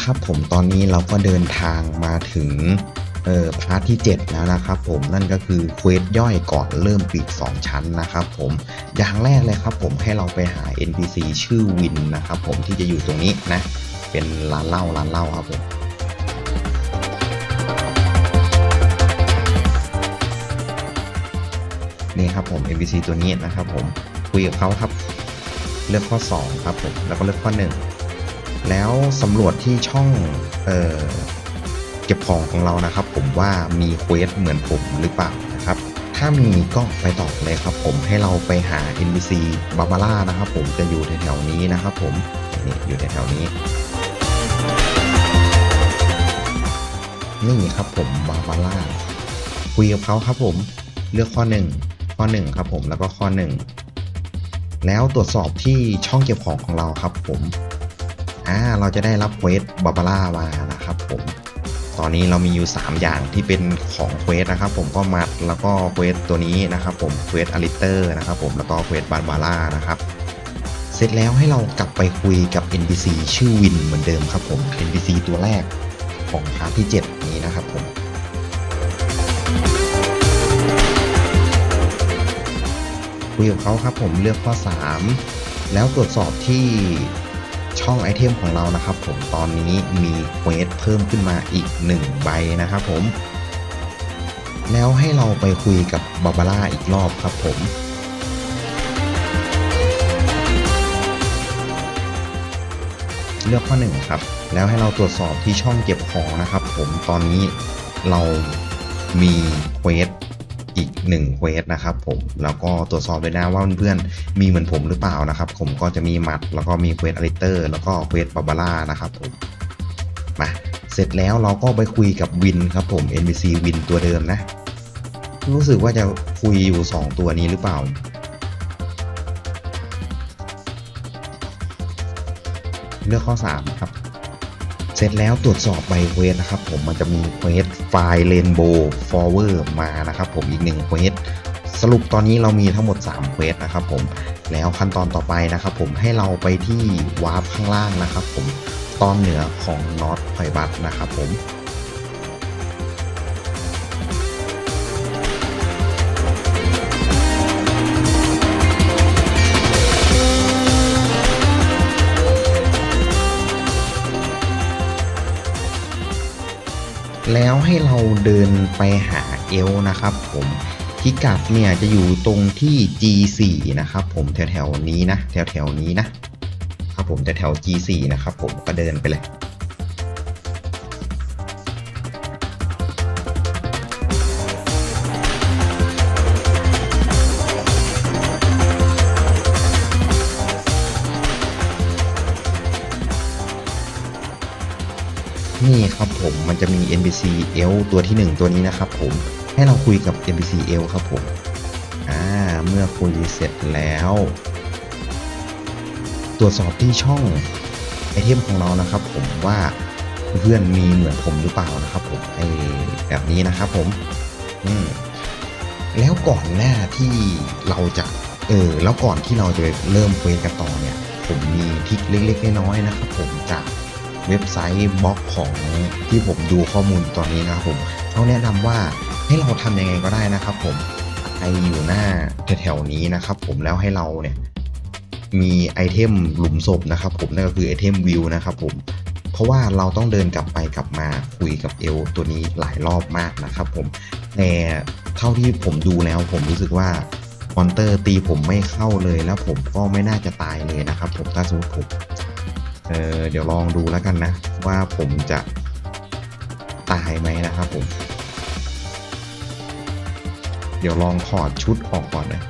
ละครับผมตอนนี้เราก็เดินทางมาถึงเออพาร์ทที่ 7 แล้วนะครับผมนั่นก็คือเควสย่อยก่อนเริ่มปีก 2 ชั้นนะครับผมอย่างแรกเลยครับผมให้เราไปหา NPC ชื่อวินนะครับผมที่จะอยู่ตรงนี้นะ เป็นร้านเหล้าร้านเหล้าครับผมนี่ครับผม NPC ตัวนี้นะครับผมคุยกับเขาครับ เลือกข้อ 2 ครับผมแล้วก็เลือกข้อ 1 แล้วสำรวจที่ช่องเออเก็บของของเรานะครับ ผมว่ามีเควสเหมือนผมหรือเปล่านะครับ ถ้ามีก็ไปต่อเลยครับ ผมให้เราไปหา NPC บาบาร่านะครับ ผมจะอยู่แถวๆนี้นะครับ ผมนี่อยู่แถวๆนี้นี่ครับผมบาบาร่าคุยกับเขาครับผมเลือกข้อ 1 ข้อ 1 ครับผมแล้วก็ข้อ 1 แล้วตรวจสอบที่ช่องเก็บของของเราครับผม อ่าเราจะได้รับเควสบาบาร่ามานะครับผมตอนนี้เรามีอยู่ 3 อย่างที่เป็นของเควสนะครับผมก็มัดแล้วก็เควสตัวนี้นะครับผมเควสอลิเตอร์นะครับผมแล้วก็เควสบาบาร่านะครับเสร็จแล้วให้เรากลับไปคุยกับ NPC ชื่อวินเหมือนเดิมครับผม NPC ตัวแรกของพาร์ทที่ 7 นี้นะครับผมคุยกับเขาครับผมเลือกข้อ 3 แล้วตรวจสอบที่ ช่องไอเทมของเรานะครับผมตอนนี้มีเควสเพิ่มขึ้นมาอีก 1 ใบนะครับผม แล้วให้เราไปคุยกับบาบาร่าอีกรอบครับผมเลือกข้อหนึ่งครับ แล้วให้เราตรวจสอบที่ช่องเก็บของนะครับผม ตอนนี้เรามีเควส อีกหนึ่งเควสนะครับผมแล้วก็ตรวจสอบเลยนะว่าเพื่อนๆมีเหมือนผมหรือเปล่านะครับ ผมก็จะมีมัดแล้วก็มีเควสอลิเตอร์แล้วก็เควสบาบาร่านะครับผมมาเสร็จแล้วเราก็ไปคุยกับวินครับผม NPC วินตัวเดิมนะ รู้สึกว่าจะคุยอยู่ 2 ตัวนี้หรือเปล่าเลือกข้อ 3 ครับ เสร็จแล้วตรวจสอบใบเควสนะครับ ผมมันจะมีเควสไฟล์เรนโบว์ฟอร์เวอร์มานะครับ ผมอีกหนึ่งเควสสรุปตอนนี้เรามีทั้งหมด3เควสนะครับผมแล้วขั้นตอนต่อไปนะครับ ผมให้เราไปที่วาร์ปข้างล่างนะครับ ผมตอนเหนือของนอตไฟบัตนะครับผม แล้วให้เราเดินไปหาเอลนะครับผมพิกัดเนี่ยจะอยู่ตรงที่ G4 นะครับผมแถวๆนี้นะ แถวๆนี้นะครับผมแถวๆ G4 นะครับผมก็เดินไปเลย ครับผมมันจะมี NPC L ตัวที่ 1 ตัวนี้นะครับผมให้เราคุยกับ NPC L ครับผมอ่าเมื่อคุยเสร็จแล้ว ตรวจสอบที่ช่องไอเทมของเรานะครับผมว่าเพื่อนมีเหมือนผมหรือเปล่านะครับผมไอแบบนี้นะครับผมอืมแล้วก่อนหน้าที่เราจะเออแล้วก่อนที่เราจะเริ่มเควสกันต่อเนี่ย ผมมีทริคเล็กๆน้อยๆนะครับผมจาก เว็บไซต์บล็อกของที่ผมดูข้อมูลตอนนี้นะครับผมเขาแนะนำว่าให้เราทำยังไงก็ได้นะครับ ผมไออยู่หน้าแถวๆนี้นะครับ ผมแล้วให้เราเนี่ยมีไอเทมหลุมศพนะครับผมนั่นก็คือไอเทมวิวนะครับผมเพราะว่าเราต้องเดินกลับไปกลับมาคุยกับเอลตัวนี้หลายรอบมากนะครับผมแต่เท่าที่ผมดูแล้วผมรู้สึกว่ามอนเตอร์ตีผมไม่เข้าเลยแล้วผมก็ไม่น่าจะตายเลยนะครับผมถ้าสมมติผม เออเดี๋ยวลองดูแล้วกันนะ ว่าผมจะตายไหมนะครับผม เดี๋ยวลองถอดชุดออกก่อนนะ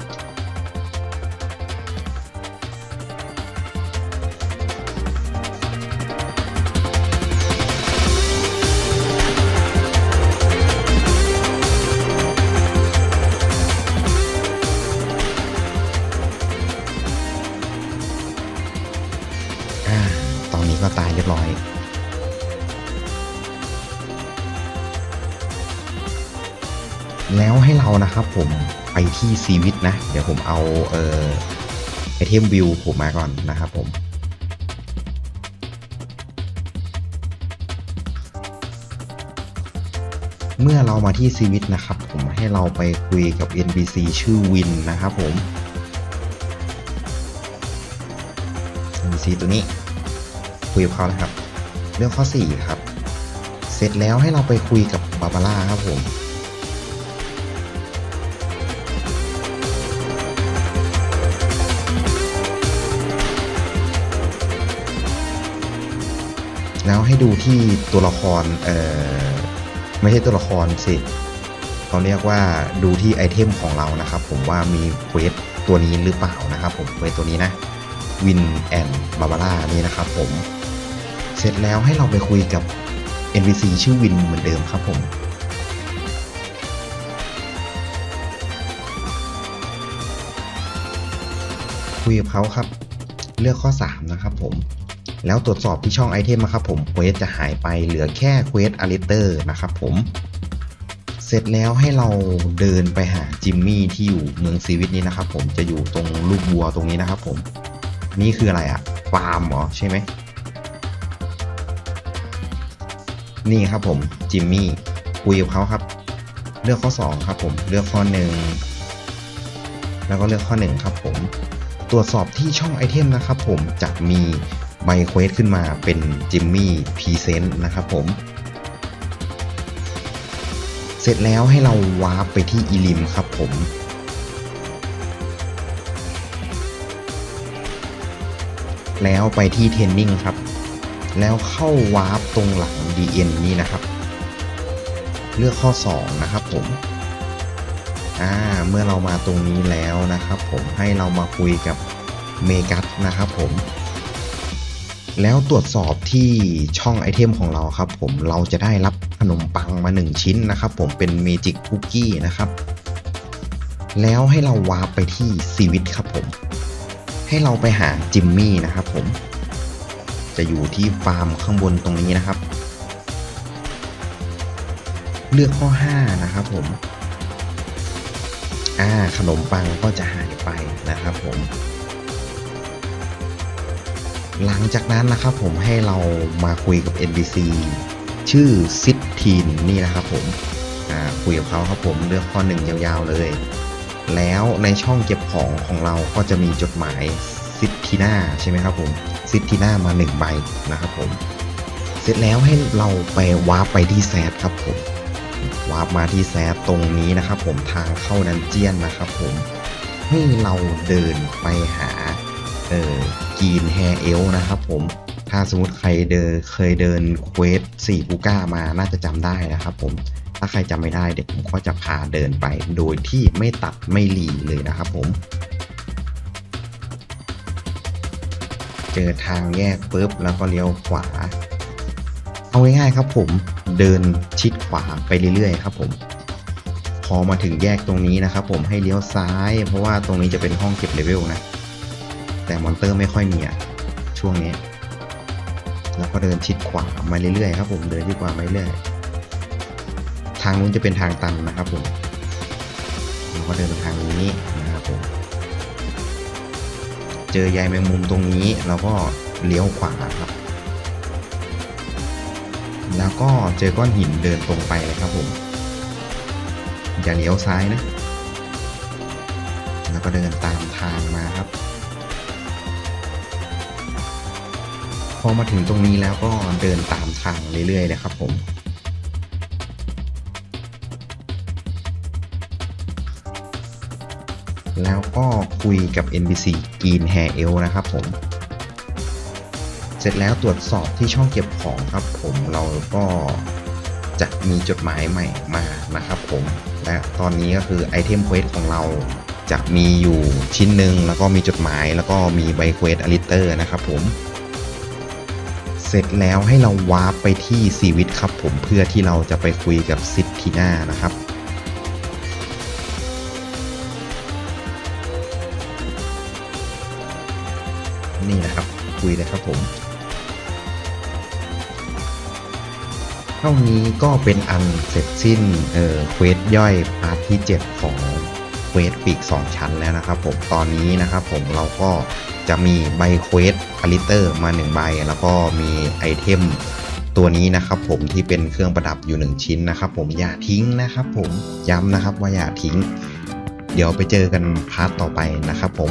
ก็ตายเรียบร้อย แล้วให้เรานะครับผมไปที่ซีวิตนะ เดี๋ยวผมเอาเออไอเทมวิวผมมาก่อนนะครับผมเมื่อเรามาที่ซีวิตนะครับ ผมให้เราไปคุยกับ NPC ชื่อวินนะครับผม NPC ตัวนี้ คุยกับเขานะครับ เรื่องข้อ4ครับ เสร็จแล้วให้เราไปคุยกับบาบาร่าครับผมแล้วให้ดูที่ตัวละคร เอ่อ ไม่ใช่ตัวละครสิเขาเรียกว่าดูที่ไอเทมของเรานะครับ ผมว่ามีเควสตัวนี้หรือเปล่านะครับ ผมเควสตัวนี้นะวินแอนบาบาร่านี่นะครับผม เสร็จแล้วให้เราไปคุยกับ NPC ชื่อวินเหมือนเดิมครับผมคุยกับเขาครับ เลือกข้อ 3 นะครับผม แล้วตรวจสอบที่ช่องไอเทมนะครับผมเควสจะหายไปเหลือแค่เควสอาริเตอร์นะครับผม เสร็จแล้วให้เราเดินไปหาจิมมี่ที่อยู่เมืองซีวิตนี้นะครับผมจะอยู่ตรงลูกวัวตรงนี้นะครับผม นี่คืออะไรอะฟาร์มเหรอใช่ไหม นี่ครับผมจิมมี่คุยกับเขาครับ เลือกข้อ 2 ครับผมเลือกข้อ 1 แล้วก็เลือกข้อ 1 ครับผม ตรวจสอบที่ช่องไอเทมนะครับผมจะมีใบเควสขึ้นมาเป็นจิมมี่พรีเซนต์นะครับผม เสร็จแล้วให้เราวาร์ปไปที่อีลิมครับผมแล้วไปที่เทรนนิ่งครับ แล้วเข้าวาร์ปตรงหลัง DN นี่นะครับ เลือกข้อ 2 นะครับผมอ่าเมื่อเรามาตรงนี้แล้วนะครับ ผมให้เรามาคุยกับเมกัสนะครับผมแล้วตรวจสอบที่ช่องไอเทมของเราครับ ผมเราจะได้รับขนมปังมา 1 ชิ้นนะครับ ผมเป็นเมจิกคุกกี้นะครับ แล้วให้เราวาร์ปไปที่ซีวิตครับผม ให้เราไปหาจิมมี่นะครับผม จะอยู่ที่ฟาร์มข้างบนตรงนี้นะครับ เลือกข้อ 5 นะครับผมอ่าขนมปังก็จะหายไปนะครับผม หลังจากนั้นนะครับผมให้เรามาคุยกับ NPC ชื่อซิดทีนนี่นะครับผมอ่าคุยกับเขาครับผมเลือกข้อหนึ่งยาวๆเลย แล้วในช่องเก็บของของเราก็จะมีจดหมาย ซิดทีน่าใช่ไหมครับผมซิดทีน่ามาหนึ่งใบนะครับผมเสร็จแล้วให้เราไปวาร์ปไปที่แซดครับผมวาร์ปมาที่แซดตรงนี้นะครับผมทางเข้าดันเจียนนะครับผมให้เราเดินไปหาเอ่อกีนแฮเอลนะครับผมถ้าสมมติใครเดินเคยเดินเควส4กูก้ามาน่าจะจำได้นะครับผมถ้าใครจำไม่ได้เดี๋ยวผมก็จะพาเดินไปโดยที่ไม่ตัดไม่หลีเลยนะครับผม เจอทางแยกปุ๊บแล้วก็เลี้ยวขวา เอาง่ายๆครับผมเดินชิดขวาไปเรื่อยๆครับผม พอมาถึงแยกตรงนี้นะครับผมให้เลี้ยวซ้าย เพราะว่าตรงนี้จะเป็นห้องเก็บเลเวลนะ แต่มอนเตอร์ไม่ค่อยมีอะช่วงนี้แล้วก็เดินชิดขวามาเรื่อยๆครับผมเดินชิดขวามาเรื่อยทางนู้นจะเป็นทางตันนะครับผมแล้วก็เดินไปทางนี้นะครับผม เจอใยแมงมุมตรงนี้เราก็เลี้ยวขวาครับ แล้วก็เจอก้อนหินเดินตรงไปเลยครับผม อย่าเลี้ยวซ้ายนะ แล้วก็เดินตามทางมาครับ พอมาถึงตรงนี้แล้วก็เดินตามทางเรื่อยๆเลยครับผม แล้วก็คุยกับ NPC กีนแฮเอลนะครับผม เสร็จแล้วตรวจสอบที่ช่องเก็บของครับผมเราก็จะมีจดหมายใหม่มานะครับผม และตอนนี้ก็คือไอเทมเควสของเราจะมีอยู่ชิ้นหนึ่งแล้วก็มีจดหมายแล้วก็มีใบเควสอลิเตอร์นะครับผม เสร็จแล้วให้เราวาร์ปไปที่ซีวิตครับผมเพื่อที่เราจะไปคุยกับซิดทีน่านะครับ นี่นะครับ คุยเลยครับผมเท่านี้ก็เป็นอันเสร็จสิ้นเอ่อเควสย่อยพาร์ทที่ 7 ของเควสปีก 2 ชั้นแล้วนะครับผมตอนนี้นะครับผมเราก็จะมีใบเควสอลิเตอร์มา 1 ใบ แล้วก็มีไอเทมตัวนี้นะครับผมที่เป็นเครื่องประดับอยู่หนึ่งชิ้นนะครับผมอย่าทิ้งนะครับผมย้ำนะครับว่าอย่าทิ้ง เดี๋ยวไปเจอกันพาร์ทต่อไปนะครับผม